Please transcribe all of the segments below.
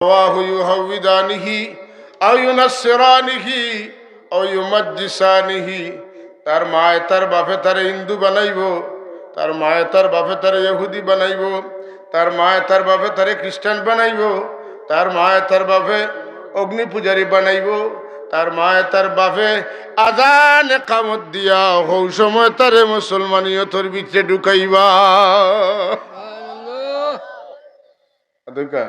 الله يهودانه أو ينصرانه أو يمجسانه তার মায়ে তার বাপে তার হিন্দু বানাইব তার মায়ে তার বাপে তার ইহুদি বানাইব তার মায়ে তার বাপে তারে খ্রিস্টান বানাইব তার মায়ে তার বাপে অগ্নি পূজারী বানাইব তার মায়ে তার বাপে আজান কামত দিয়া হৌ সময় তারে মুসলমানীয় তোর ভিতরে ঢুকাইবা দেখা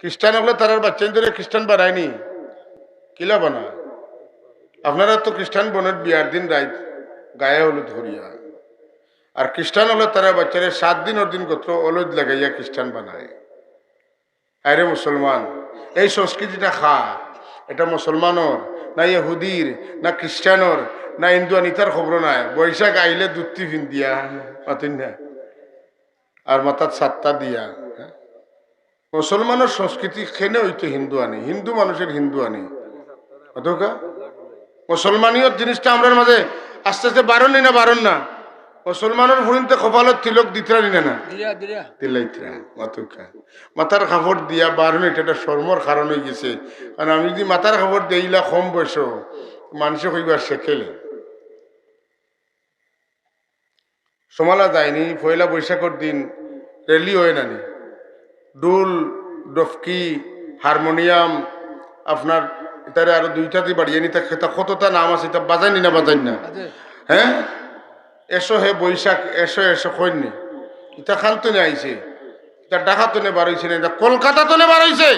খ্রিস্টান হলে তার বাচ্চা ধরে খ্রিস্টান বানায়নি কিলা বানা আপনারা তো খ্রিস্টান বোনের বিয়ার দিন রাত গায়ে হলুদ হরিয়া আর খ্রিস্টান হলে তারা বাচ্চারে সাত দিন ওর দিন গোত্র হলুদ লাগাইয়া খ্রিস্টান বানায়। আরে মুসলমান, এই সংস্কৃতিটা খা এটা মুসলমানর, না ইহুদির, না খ্রিস্টানর, না হিন্দু আনিতার খবর নাই। বৈশাখ আইলে দুধটি দিয়া মাতিন না আর মাথার সাতটা দিয়া? মুসলমানের সংস্কৃতি খেনে হইতো হিন্দু আনি হিন্দু মানুষের হিন্দু আনি অতকা মুসলমানীয় জিনিসটা আমরার মাঝে আস্তে আস্তে বারণ নি না বারণ না। মুসলমানের ভরিতে কপালত তিলক দিতরা নি না মাথার কাপড় দিয়া বারণ এটা একটা শর্মর কারণ হয়ে গেছে। কারণ আমি যদি মাথার কাপড় দিইলা কম বয়স মানুষে কইবার শেখেলে সমালা যায়নি পয়লা বৈশাখের দিন রেলি হয় নানি ডুল ডফকি হারমোনিয়াম আপনার তারে আরও দুইটাতে বাড়িয়ে নি তা কতটা নাম আছে তা বাজাইনি না বাজাই না? হ্যাঁ? এসো হে বৈশাখ এসো এসো কইনি ইটা খান্তনে আইছে। এটা ডাকাতনে বার হইছে না এটা কলকাতাতনে বার হইছে।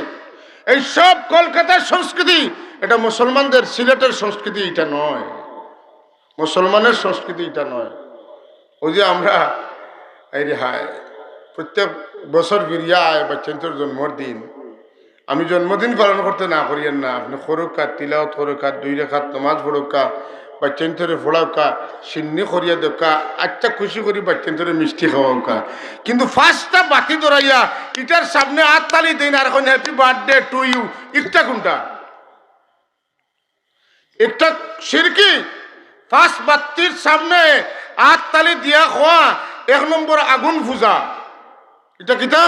এই সব কলকাতার সংস্কৃতি এটা মুসলমানদের সিলেটের সংস্কৃতি এটা নয়। মুসলমানের সংস্কৃতি এটা নয়। ওই যে আমরা এই রে হায় প্রত্যেক বছর ফিরিয়া আয়, বাচ্চান্তর জন্মর দিন আমি জন্মদিন পালন করতে না করিয়েন না। আপনি খরুকা তিলাওত খরুকা, দুই রেখাত নমাজ পড়ুকা, বাচ্চান্তরে ফোড়াওকা সিন্নি করিয়া দোকা আচ্ছা খুশি করি বাচ্চান্তরে মিষ্টি খাওয়াওকা কিন্তু ফার্স্টটা বাতি ধরাইয়া ইটার সামনে হাত তালি দিন আর এখন হ্যাপি বার্থডে টু ইউ একটা কোনটা? একটা সিরকি ফার্স্ট বাত্তির সামনে হাত তালি দিয়া খোয়া, এক নম্বর আগুন পূজা এটা কিতা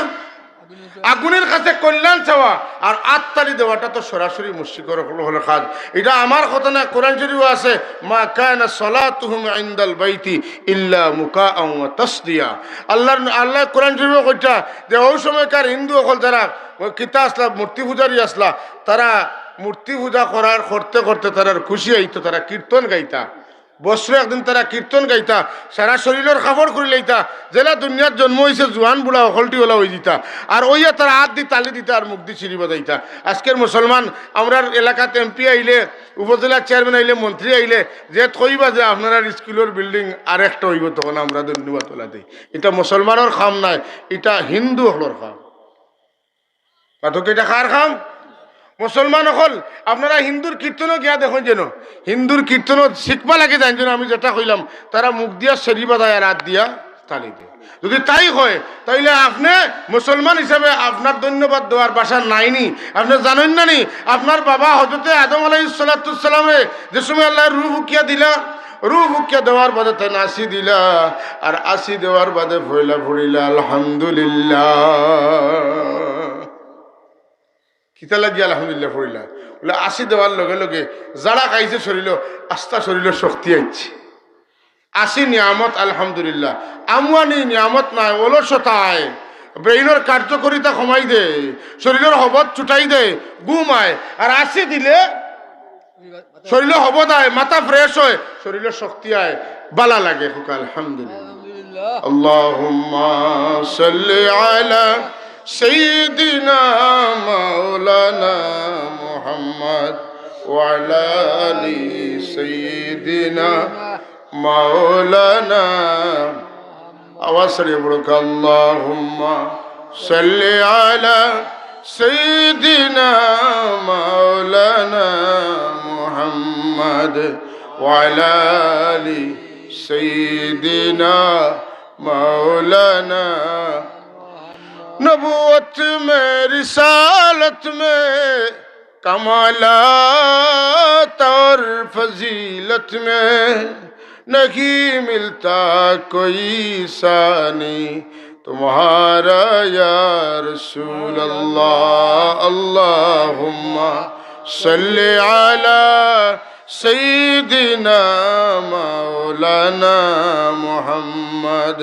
আগুনের কাছে কল্যাণ চাওয়া আর আত্মারি দেওয়াটা তো সরাসরি মুশিকর হলো কাজ এটা আমার কথা না, কোরআন শরীফ আছে, মা কায়না সালাতুহুম ইনদাল বাইতি ইল্লা মুকাআ ওয়া তাসদিয়া আল্লাহর আল্লাহ কোরআন শরীফে কইটা যে ওই সময়কার হিন্দু সকল যারা কিতা আসলা, মূর্তি পূজারি আসলা, তারা মূর্তি পূজা করার, করতে করতে তারা খুশি হইতো, তারা কীর্তন গাইতা। বছরে একদিন তারা কীর্তন গাইতা, সারা শরীরের কাপড় করে লইতা জেলা দুনিয়ার জন্ম হয়েছে জোয়ান বুড়া অকলটি ওলা হয়ে দিতা আর ওইয়া তারা হাত দি তালি দিতা আর মুখ দি চিরি বাজাইতা আজকের মুসলমান আমরার এলাকাতে এমপি আইলে উপজেলার চেয়ারম্যান আইলে মন্ত্রী আইলে যে থইবা যে আপনার স্কুলের বিল্ডিং আর একটা হইব তখন আমরা ধন্যবাদ তোলা দিই। এটা মুসলমানের খাম নাই এটা হিন্দু হলর খাম। পাঠক এটা কার খাম? মুসলমান হল আপনারা হিন্দুর কীর্তনও গিয়া দেখুন যেন হিন্দুর কীর্তনও শিখবা লাগে জান যেন আমি যেটা কইলাম তারা মুখ দিয়া সেরি বাদায় আর হাত দিয়া, তালি দিয়ে। যদি তাই হয় তাইলে আপনি মুসলমান হিসাবে আপনার ধন্যবাদ দেওয়ার বাসা নাইনি। আপনি জানেন না নি, আপনার বাবা হজরতে আদম আলাই সালাতামে যে সময় আল্লাহ রু হুকিয়া দিলা রু হুকিয়া দেওয়ার বাদে তাই আসি দিলা, আর আসি দেওয়ার বাদে ভইলা ভরিলা আলহামদুলিল্লাহ। খিতালা দিয়া আলহামদুলিল্লাহ পড়িলা। বলে আসি দেওয়ার লগে লগে যারা খাইছে শরীর আস্থা শরীরের শক্তি আইছে। আসি নিয়ামত, আলহামদুলিল্লাহ। আমওয়ানি নিয়ামত নাই অলসতায় ব্রেইনের কার্যকরিতা কমাই দে, শরীরের হবত চুটাই দে ঘুমায় আর আসি দিলে শরীর হবত আয়, মাথা ফ্রেশ হয়, শরীরের শক্তি আয়, বালা লাগে হুকা আলহামদুলিল্লাহ। আল্লাহ সাল্লি আলা وعلى آل سيدنا مولانا أوسربك اللهم صل على سيدنا مولانا محمد وعلى آل سيدنا مولانا نبوت میں رسالت میں کمالات اور فضیلت میں نہیں ملتا کوئی ثانی۔ تمہارا یا رسول اللہ، اللہم صلی علی سیدنا مولانا محمد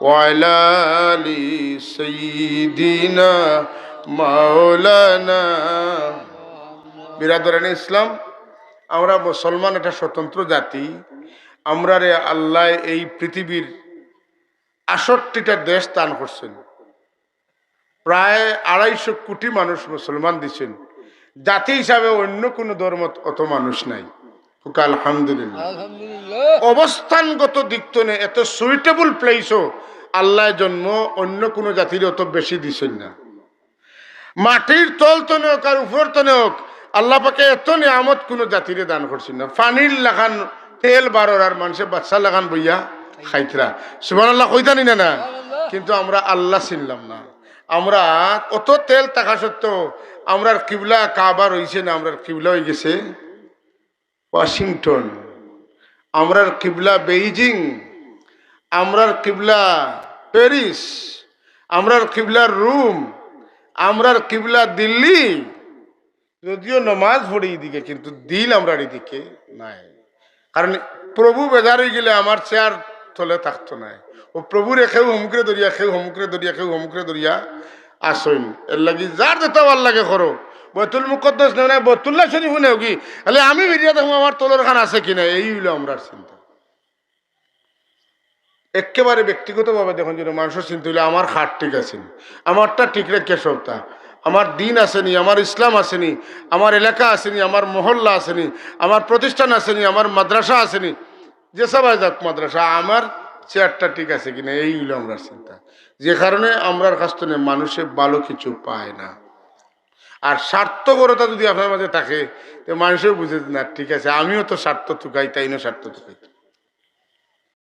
وعلى علی سیدنا مولانا বিরাদরান ইসলাম আমরা মুসলমান একটা স্বতন্ত্র জাতি। আমরা রে আল্লাহ এই পৃথিবীর আষট্টিটা দেশ দান করছেন। প্রায় আড়াইশো কোটি মানুষ মুসলমান দিচ্ছেন জাতি হিসাবে অন্য কোনো ধর্ম অত মানুষ নাই। আলহামদুলিল্লাহ। অবস্থানগত দিক তো নেই, এত সুইটেবল প্লেসও আল্লাহ জন্ম অন্য কোনো জাতির অত বেশি দিছেন না। মাটির তল তো হোক আর উপর তো হোক আল্লাহ পাকে এত নিয়ামত কোনো জাতিরে দান করছেন না। পানির লাগান তেল বারোর আর মানুষের বাচ্চা লাগান বইয়া খাইতরা। সুমান আল্লাহ কইতানি না না কিন্তু আমরা আল্লাহ চিনলাম না। আমরা অত তেল থাকা সত্ত্বেও আমরার কিবলা কাবার হইছে না আমরা কিবলা হয়ে গেছে। ওয়াশিংটন। আমরার কিবলা বেইজিং। আমরার কিবলা প্যারিস। আমরার কিবলা রুম। আমরার কিবলা দিল্লি। যদিও নমাজ পড়ি এদিকে কিন্তু দিল আমরার এদিকে নাই। কারণ প্রভু বেজার হয়ে গেলে আমার চেয়ার তলে থাকতো নাই ও প্রভুরে খেউ হমুকরে দরিয়া খেউ হমুকরে দরিয়া খেউ হমুকরে দরিয়া আসইন। এর লাগি যার যেতে ভালো লাগে করো। বতুল মুকদ্দস নেই না বতুল্লাহ শরীফ নেও কি? তাহলে আমি বেরিয়ে দেখো আমার তোলের খান আছে কি কিনা এই হইল আমরার চিন্তা। একেবারে ব্যক্তিগতভাবে দেখুন যেন মানুষের চিন্তা হইলে আমার খাট ঠিক আছে। নি, আমারটা ঠিক রেখে সবটা আমার দিন আসেনি, আমার ইসলাম আসেনি, আমার এলাকা আসেনি, আমার মহল্লা আসেনি, আমার প্রতিষ্ঠান আসেনি, আমার মাদ্রাসা আসেনি। যেসব যাক মাদ্রাসা, আমার চেয়ারটা ঠিক আছে কিনা এই হইল আমরা চিন্তা। যে কারণে আমরার কাছ থেকে মানুষে ভালো কিছু পায় না। আর স্বার্থপরতা যদি আপনার মাঝে থাকে, তো মানুষও বুঝে না, ঠিক আছে, আমিও তো স্বার্থ টুকাই, তাই না স্বার্থ টুকাই?